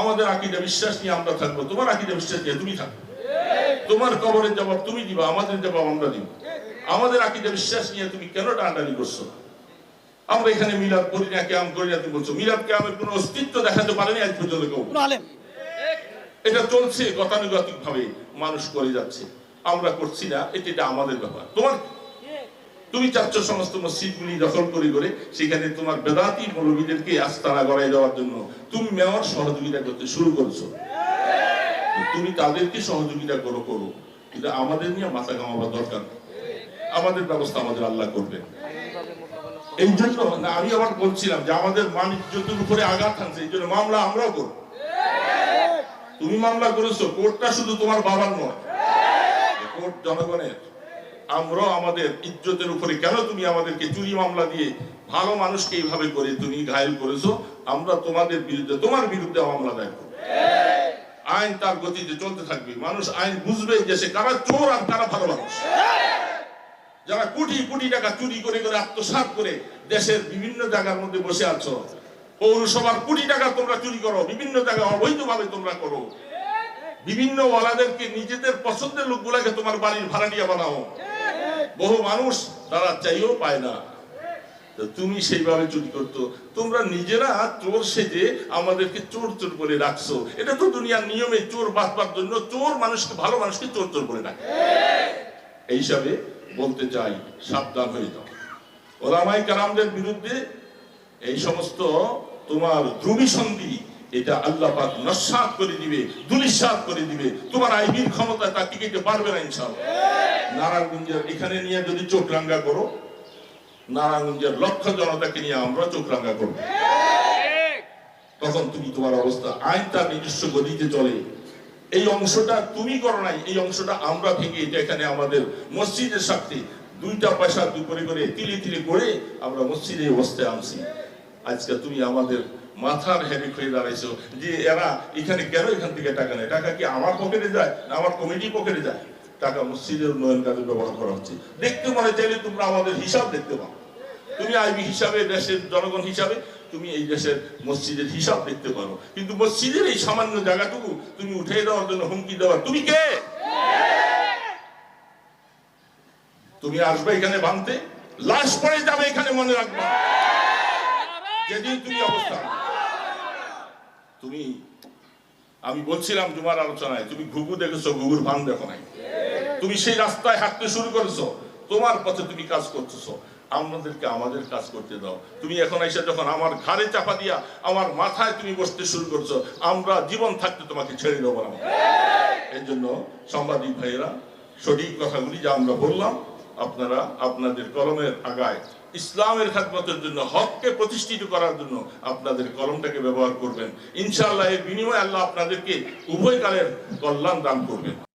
আমাদের আকিদা বিশ্বাস নিয়ে আমরা থাকব। তোমার আকিদা বিশ্বাস নিয়ে তুমি থাকো। তোমার কবরের জবাব তুমি দিবা আমাদের জবাব আমরা দিব। আমাদের আকিদা বিশ্বাস নিয়ে তুমি কেন টানাটানি করছ? আমরা এখানে মিলাদ করি না কেমন করি না তুমি বলছো মিলাদ কেমন কোনো অস্তিত্ব দেখাতে পারেনি আজ পর্যন্ত কেউ। এটা চলছে গতানুগতিক ভাবে মানুষ করে যাচ্ছে। আমরা করছি না এটা এটা আমাদের ব্যাপার। তোমার? তুমি চাচ্ছ সমস্ত মসজিদগুলি দখল করে করে সেখানে তোমার বেদাতি মৌলবীদেরকে আস্তানা গড়াই দেওয়ার জন্য তুমি মেয়র সহযোগিতা করতে শুরু করছ। তুমি তাদেরকে সহযোগিতা করো করো। কিন্তু আমাদের নিয়ে মাথা ঘামাবার দরকার আমাদের ব্যবস্থা আমাদের আল্লাহ করবে এই জন্য না, আমি আবার বলছিলাম যে আমাদের মান ইজ্জতের উপরে আঘাত আনছে এই জন্য মামলা আমরাও করব। তুমি মামলা করেছ, কোর্টটা শুধু তোমার বাবার নয়। কোর্ট জনগণের। আমরাও আমাদের ইজ্জতের উপরে কেন তুমি আমাদেরকে চুরি মামলা দিয়ে ভালো মানুষকে এইভাবে করে তুমি ঘায়ল করেছ? আমরা তোমাদের বিরুদ্ধে, তোমার বিরুদ্ধে মামলা দায়ের করব। আইন তার গতিতে চলতে থাকবে। মানুষ আইন বুঝবে যে সে কারা চোর আর কারা ভালো মানুষ। যারা কোটি কোটি টাকা চুরি করে করে আত্মসাৎ করে দেশের বিভিন্ন জায়গার মধ্যে বসে আছো, পৌরসভার কোটি টাকা তোমরা চুরি করো, বিভিন্ন জায়গায় অবৈধভাবে তোমরা করো। বিভিন্ন ওয়ালাদেরকে নিজেদের পছন্দের লোকগুলাকে তোমার বাড়ির ভাড়াটিয়া বানাও। বহু মানুষ তারা চাইও পায় না। তুমি সেইভাবে চুরি করতো, তোমরা নিজেরা চোর সেজে আমাদেরকে চোর চোর বলে রাখছো। এটা তো দুনিয়ার নিয়মে চোর বাঁচবার জন্য চোর মানুষকে, ভালো মানুষকে চোর চোর বলে রাখে এই হিসাবে বলতে চাই, সাবধান হয়ে যাও। ওলামাই কারামদের বিরুদ্ধে এই সমস্ত তোমার ধ্রুবী সন্ধি এটা আল্লাহ নস্বাত করে দিবে, দুলিশাত করে দিবে। তোমার আইবির ক্ষমতা তা টিকিতে পারবে না ইনশাআল্লাহ। নারায়ণগঞ্জের এখানে নিয়ে যদি চোখ রাঙ্গা করো, নারায়ণগঞ্জের লক্ষ জনতাকে নিয়ে আমরা চোখ রাঙ্গা করব। তখন তুমি তোমার অবস্থা, আইন তার নিজস্ব গতিতে চলে। এই অংশটা তুমি করো নাই, এই অংশটা আমরা ভেঙে এটা এখানে আমাদের মসজিদের সাথে দুইটা পয়সা দুই করে তিলে তিলে করে আমরা মসজিদে অবস্থায় আনছি। আজকে তুমি আমাদের মাথার হেরে হয়ে দাঁড়াইছো যে এরা এখানে কেন এখান থেকে টাকা নেয়? টাকা কি আমার পকেটে যায় না আমার কমিটি পকেটে যায়? টাকা মসজিদের উন্নয়ন কাজে ব্যবহার করা হচ্ছে। দেখতে মনে চাইলে তোমরা আমাদের হিসাব দেখতে পাও। তুমি আইবি হিসাবে, দেশের জনগণ হিসাবে তুমি এই দেশের মসজিদের হিসাব দেখতে পারো। কিন্তু মসজিদের এই সামান্য জায়গাটুকু তুমি উঠে দেওয়ার জন্য হুমকি দেওয়া তুমি কে? তুমি আসবে এখানে ভাঙতে, লাশ পড়ে যাবে এখানে মনে রাখবা। যেদিন তুমি অবস্থা। তুমি, আমি বলছিলাম তোমার আলোচনায়, তুমি ঘুঘু দেখেছ, ঘুঘুর ভান দেখো নাই। তুমি সেই রাস্তায় হাঁটতে শুরু করেছ, তোমার পথে তুমি কাজ করতেছো। আমাদেরকে আমাদের কাজ করতে দাও। তুমি এখন এসে যখন আমার ঘাড়ে চাপা দিয়া আমার মাথায় তুমি বসতে শুরু করছ, আমরা জীবন থাকতে তোমাকে ছেড়ে দেবো না। এর জন্য সাংবাদিক ভাইয়েরা, সঠিক কথাগুলি যা আমরা বললাম, আপনারা আপনাদের কলমের আগায় ইসলামের খাদমতের জন্য, হককে প্রতিষ্ঠিত করার জন্য আপনাদের কলমটাকে ব্যবহার করবেন। ইনশাআল্লাহ, এর বিনিময়ে আল্লাহ আপনাদেরকে উভয় কালের কল্যাণ দান করবেন।